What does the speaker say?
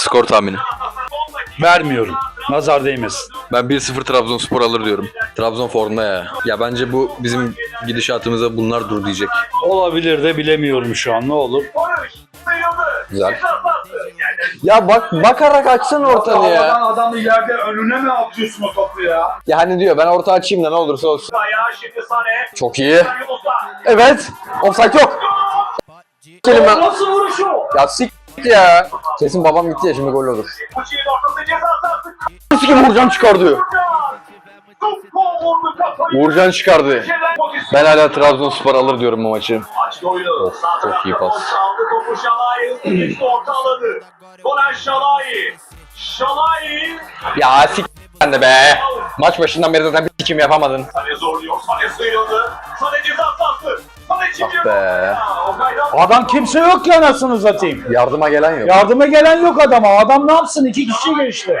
Skor tahmini. Vermiyorum. Nazar değmesin. Ben 1-0 Trabzonspor alır diyorum. Trabzon formda ya. Ya bence bu bizim gidişatımıza bunlar dur diyecek. Olabilir de bilemiyorum şu an ne olur. Güzel. Ya bak bakarak açsana ortanı ya. adamı yerde önüne mi atıyorsun o topu ya? Ya hani diyor ben orta açayım da ne olursa olsun. Ayağı şimdi Sane. Çok iyi. Evet. Offside yok. Kelime. Nasıl vuruş o? Ya sik ya. Kesin babam gitti ya şimdi gol olur. Sikim Uğurcan çıkardı. Uğurcan çıkardı. Ben hala Trabzonspor alır diyorum bu maçı. Of, çok iyi pas. Ya sik sen de be. Maç başından beri zaten bir sikim yapamadın. Sane zorluyor. Sane sıyrıldı. Sane ceza sahası. Ah be. Adam kimse yok ki anasını satayım. Yardıma gelen yok. Yardıma gelen yok adama. Adam ne yapsın? İki kişi geçti.